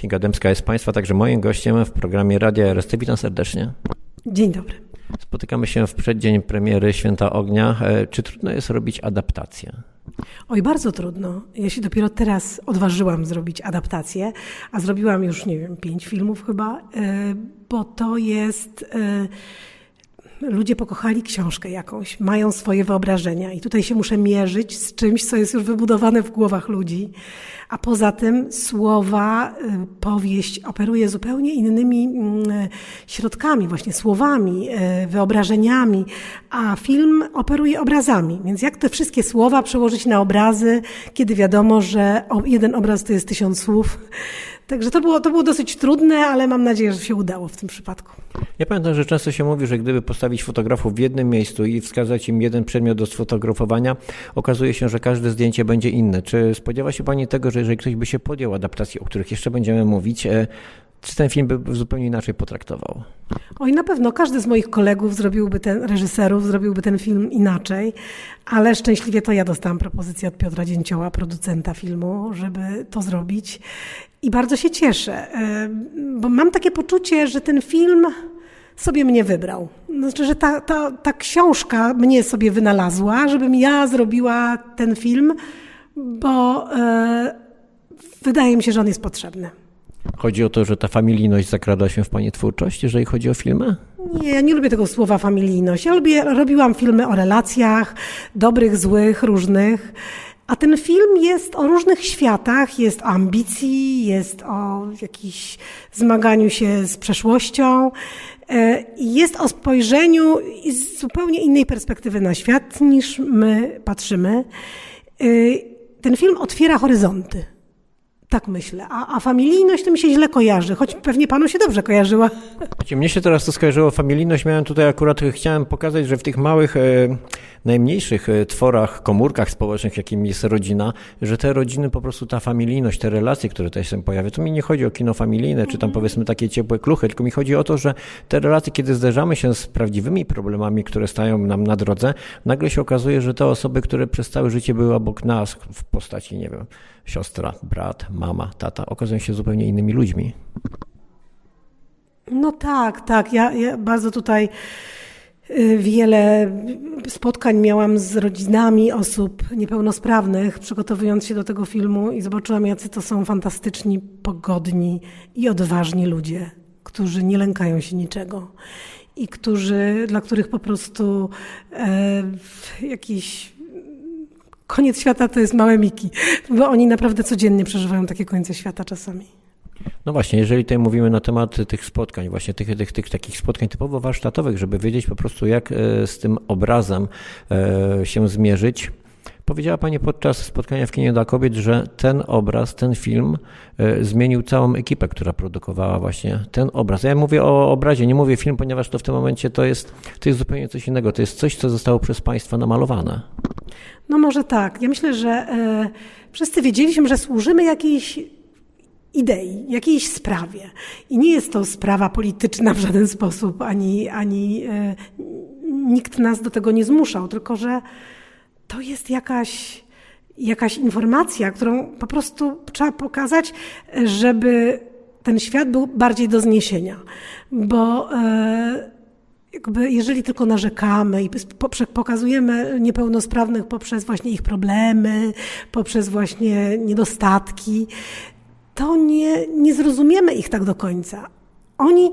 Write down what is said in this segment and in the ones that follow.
Kinga Dębska jest Państwa także moim gościem w programie Radia RST. Witam serdecznie. Dzień dobry. Spotykamy się w przeddzień premiery Święta Ognia. E, czy trudno jest robić adaptację? Oj, bardzo trudno. Ja się dopiero teraz odważyłam zrobić adaptację, a zrobiłam już, nie wiem, pięć filmów chyba, e, bo to jest e, ludzie pokochali książkę jakąś, mają swoje wyobrażenia i tutaj się muszę mierzyć z czymś, co jest już wybudowane w głowach ludzi. A poza tym słowa, y, powieść operuje zupełnie innymi mm, środkami, właśnie słowami, y, wyobrażeniami, a film operuje obrazami. Więc jak te wszystkie słowa przełożyć na obrazy, kiedy wiadomo, że jeden obraz to jest tysiąc słów, Także to było, to było dosyć trudne, ale mam nadzieję, że się udało w tym przypadku. Ja pamiętam, że często się mówi, że gdyby postawić fotografów w jednym miejscu i wskazać im jeden przedmiot do sfotografowania, okazuje się, że każde zdjęcie będzie inne. Czy spodziewa się Pani tego, że jeżeli ktoś by się podjął adaptacji, o których jeszcze będziemy mówić, e, czy ten film by zupełnie inaczej potraktował? Oj, na pewno każdy z moich kolegów zrobiłby ten, reżyserów zrobiłby ten film inaczej, ale szczęśliwie to ja dostałam propozycję od Piotra Dzięcioła, producenta filmu, żeby to zrobić. I bardzo się cieszę, bo mam takie poczucie, że ten film sobie mnie wybrał. Znaczy, że ta, ta, ta książka mnie sobie wynalazła, żebym ja zrobiła ten film, bo e, wydaje mi się, że on jest potrzebny. Chodzi o to, że ta familijność zakrada się w Pani twórczość, jeżeli chodzi o filmy? Nie, ja nie lubię tego słowa familijność. Ja lubię, robiłam filmy o relacjach, dobrych, złych, różnych. A ten film jest o różnych światach, jest o ambicji, jest o jakimś zmaganiu się z przeszłością, e, jest o spojrzeniu z zupełnie innej perspektywy na świat niż my patrzymy. E, ten film otwiera horyzonty. Tak myślę. A, a familijność to mi się źle kojarzy, choć pewnie panu się dobrze kojarzyła. Mnie się teraz to skojarzyło familijność. Miałem tutaj akurat, chciałem pokazać, że w tych małych, e, najmniejszych e, tworach, komórkach społecznych, jakim jest rodzina, że te rodziny, po prostu ta familijność, te relacje, które tutaj się pojawia, to mi nie chodzi o kino familijne, czy tam mhm. powiedzmy takie ciepłe kluchy, tylko mi chodzi o to, że te relacje, kiedy zderzamy się z prawdziwymi problemami, które stają nam na drodze, nagle się okazuje, że te osoby, które przez całe życie były obok nas w postaci, nie wiem, siostra, brat, mama, tata, okazują się zupełnie innymi ludźmi. No tak, tak. Ja, ja bardzo tutaj y, wiele spotkań miałam z rodzinami osób niepełnosprawnych, przygotowując się do tego filmu i zobaczyłam, jacy to są fantastyczni, pogodni i odważni ludzie, którzy nie lękają się niczego i którzy, dla których po prostu e, jakiś koniec świata to jest małe miki, bo oni naprawdę codziennie przeżywają takie końce świata czasami. No właśnie, jeżeli tutaj mówimy na temat tych spotkań, właśnie tych, tych, tych takich spotkań typowo warsztatowych, żeby wiedzieć po prostu jak e, z tym obrazem e, się zmierzyć, Powiedziała Pani podczas spotkania w kinie dla kobiet, że ten obraz, ten film e, zmienił całą ekipę, która produkowała właśnie ten obraz. Ja mówię o obrazie, nie mówię film, ponieważ to w tym momencie to jest, to jest zupełnie coś innego. To jest coś, co zostało przez Państwa namalowane. No może tak. Ja myślę, że e, wszyscy wiedzieliśmy, że służymy jakiejś idei, jakiejś sprawie. I nie jest to sprawa polityczna w żaden sposób, ani, ani e, nikt nas do tego nie zmuszał, tylko że to jest jakaś, jakaś informacja, którą po prostu trzeba pokazać, żeby ten świat był bardziej do zniesienia. Bo e, jakby jeżeli tylko narzekamy i pokazujemy niepełnosprawnych poprzez właśnie ich problemy, poprzez właśnie niedostatki, to nie, nie zrozumiemy ich tak do końca. Oni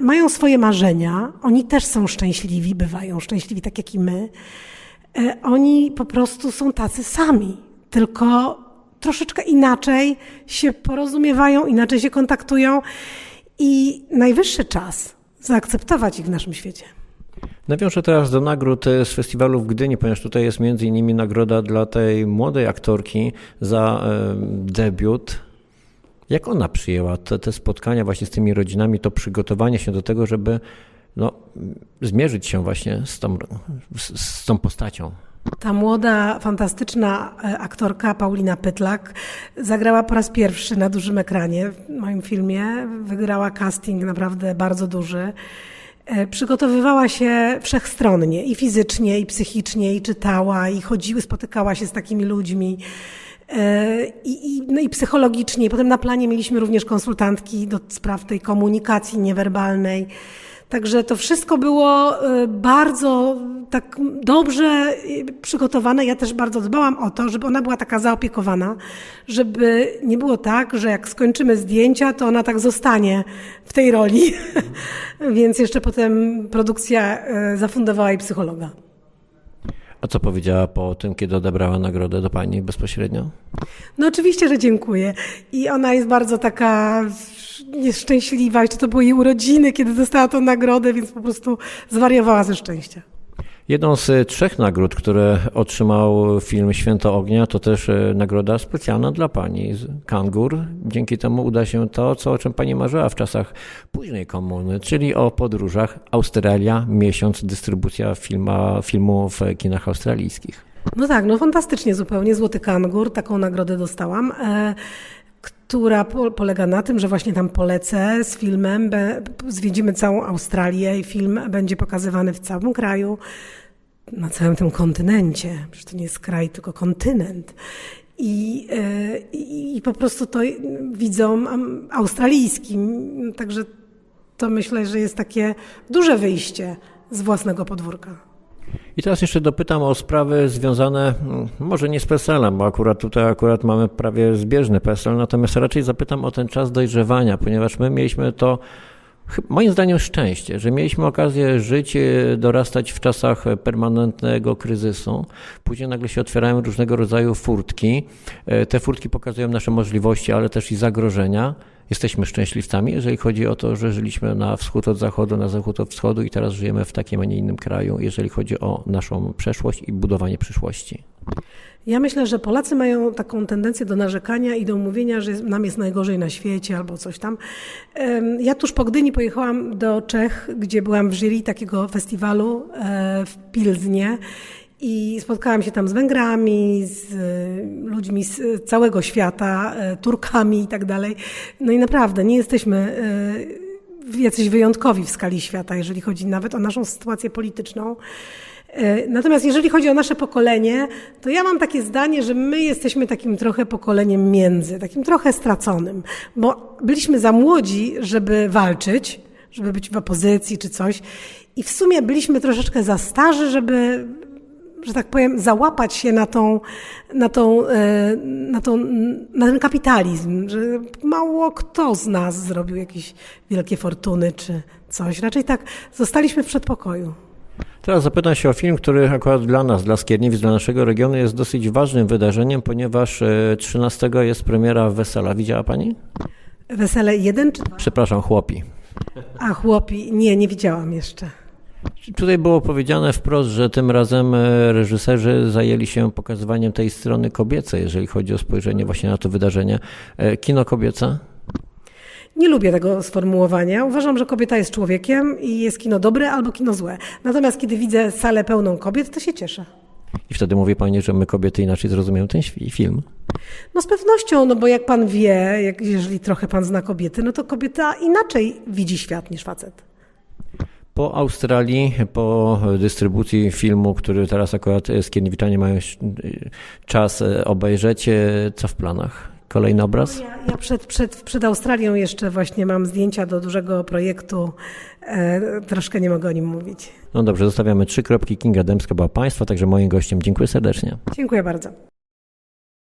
mają swoje marzenia, oni też są szczęśliwi, bywają szczęśliwi tak jak i my. E, oni po prostu są tacy sami, tylko troszeczkę inaczej się porozumiewają, inaczej się kontaktują i najwyższy czas zaakceptować ich w naszym świecie. Nawiążę teraz do nagród z festiwalu w Gdyni, ponieważ tutaj jest między innymi nagroda dla tej młodej aktorki za debiut. Jak ona przyjęła te, te spotkania właśnie z tymi rodzinami, to przygotowanie się do tego, żeby no, zmierzyć się właśnie z tą, z, z tą postacią. Ta młoda, fantastyczna e, aktorka Paulina Pytlak zagrała po raz pierwszy na dużym ekranie w moim filmie. Wygrała casting naprawdę bardzo duży. E, przygotowywała się wszechstronnie i fizycznie, i psychicznie, i czytała, i chodziła, spotykała się z takimi ludźmi. E, I, i, no i psychologicznie. Potem na planie mieliśmy również konsultantki do spraw tej komunikacji niewerbalnej. Także to wszystko było e, bardzo tak dobrze e, przygotowane. Ja też bardzo dbałam o to, żeby ona była taka zaopiekowana, żeby nie było tak, że jak skończymy zdjęcia, to ona tak zostanie w tej roli. Więc jeszcze potem produkcja e, zafundowała jej psychologa. A co powiedziała po tym, kiedy odebrała nagrodę do pani bezpośrednio? No oczywiście, że dziękuję. I ona jest bardzo taka nieszczęśliwa. Jeszcze to były jej urodziny, kiedy dostała tą nagrodę, więc po prostu zwariowała ze szczęścia. Jedną z e, trzech nagród, które otrzymał film Święto Ognia, to też e, nagroda specjalna dla pani Kangur. Dzięki temu uda się to, co, o czym pani marzyła w czasach późnej komuny, czyli o podróżach Australia, miesiąc, dystrybucja filma, filmu w kinach australijskich. No tak, no fantastycznie zupełnie. Złoty Kangur, taką nagrodę dostałam. E, która po, polega na tym, że właśnie tam polecę z filmem, zwiedzimy całą Australię i film będzie pokazywany w całym kraju, na całym tym kontynencie. Przecież to nie jest kraj, tylko kontynent. I, e, i, i po prostu to widzom am- australijskim. Także to myślę, że jest takie duże wyjście z własnego podwórka. I teraz jeszcze dopytam o sprawy związane, mm, może nie z PESEL-em, bo akurat tutaj akurat mamy prawie zbieżny PESEL, natomiast raczej zapytam o ten czas dojrzewania, ponieważ my mieliśmy to, moim zdaniem, szczęście, że mieliśmy okazję żyć, e, dorastać w czasach permanentnego kryzysu. Później nagle się otwierają różnego rodzaju furtki. E, Te furtki pokazują nasze możliwości, ale też i zagrożenia. Jesteśmy szczęśliwcami, jeżeli chodzi o to, że żyliśmy na wschód od zachodu, na zachód od wschodu i teraz żyjemy w takim, a nie innym kraju, jeżeli chodzi o naszą przeszłość i budowanie przyszłości. Ja myślę, że Polacy mają taką tendencję do narzekania i do mówienia, że nam jest najgorzej na świecie albo coś tam. Ja tuż po Gdyni pojechałam do Czech, gdzie byłam w jury takiego festiwalu e, w Pilznie i spotkałam się tam z Węgrami, z e, ludźmi z e, całego świata, Turkami i tak dalej. No i naprawdę nie jesteśmy jacyś wyjątkowi w skali świata, jeżeli chodzi nawet o naszą sytuację polityczną. E, Natomiast jeżeli chodzi o nasze pokolenie, to ja mam takie zdanie, że my jesteśmy takim trochę pokoleniem między, takim trochę straconym, bo byliśmy za młodzi, żeby walczyć, żeby być w opozycji czy coś i w sumie byliśmy troszeczkę za starzy, żeby że tak powiem, załapać się na tą, na tą, e, na tą, na ten kapitalizm, że mało kto z nas zrobił jakieś wielkie fortuny czy coś. Raczej tak zostaliśmy w przedpokoju. Teraz zapytam się o film, który akurat dla nas, dla Skierniewic, dla naszego regionu jest dosyć ważnym wydarzeniem, ponieważ e, 13 jest premiera Wesela. Widziała Pani? Wesele jeden czy dwa? Przepraszam, chłopi. A chłopi, nie, nie widziałam jeszcze. Tutaj było powiedziane wprost, że tym razem e, reżyserzy zajęli się pokazywaniem tej strony kobiecej, jeżeli chodzi o spojrzenie właśnie na to wydarzenie. E, Kino kobiece? Nie lubię tego sformułowania. Uważam, że kobieta jest człowiekiem i jest kino dobre albo kino złe. Natomiast kiedy widzę salę pełną kobiet, to się cieszę. I wtedy mówi Pani, że my kobiety inaczej zrozumiemy ten film. No z pewnością, no bo jak pan wie, jak, jeżeli trochę pan zna kobiety, no to kobieta inaczej widzi świat niż facet. Po Australii, po dystrybucji filmu, który teraz akurat Skierniewiczanie mają e, czas e, obejrzeć, e, co w planach? Kolejny obraz? Ja, ja przed, przed, przed Australią jeszcze właśnie mam zdjęcia do dużego projektu. E, troszkę nie mogę o nim mówić. No dobrze, zostawiamy trzy kropki. Kinga Dębska była Państwa, także moim gościem. Dziękuję serdecznie. Dziękuję bardzo.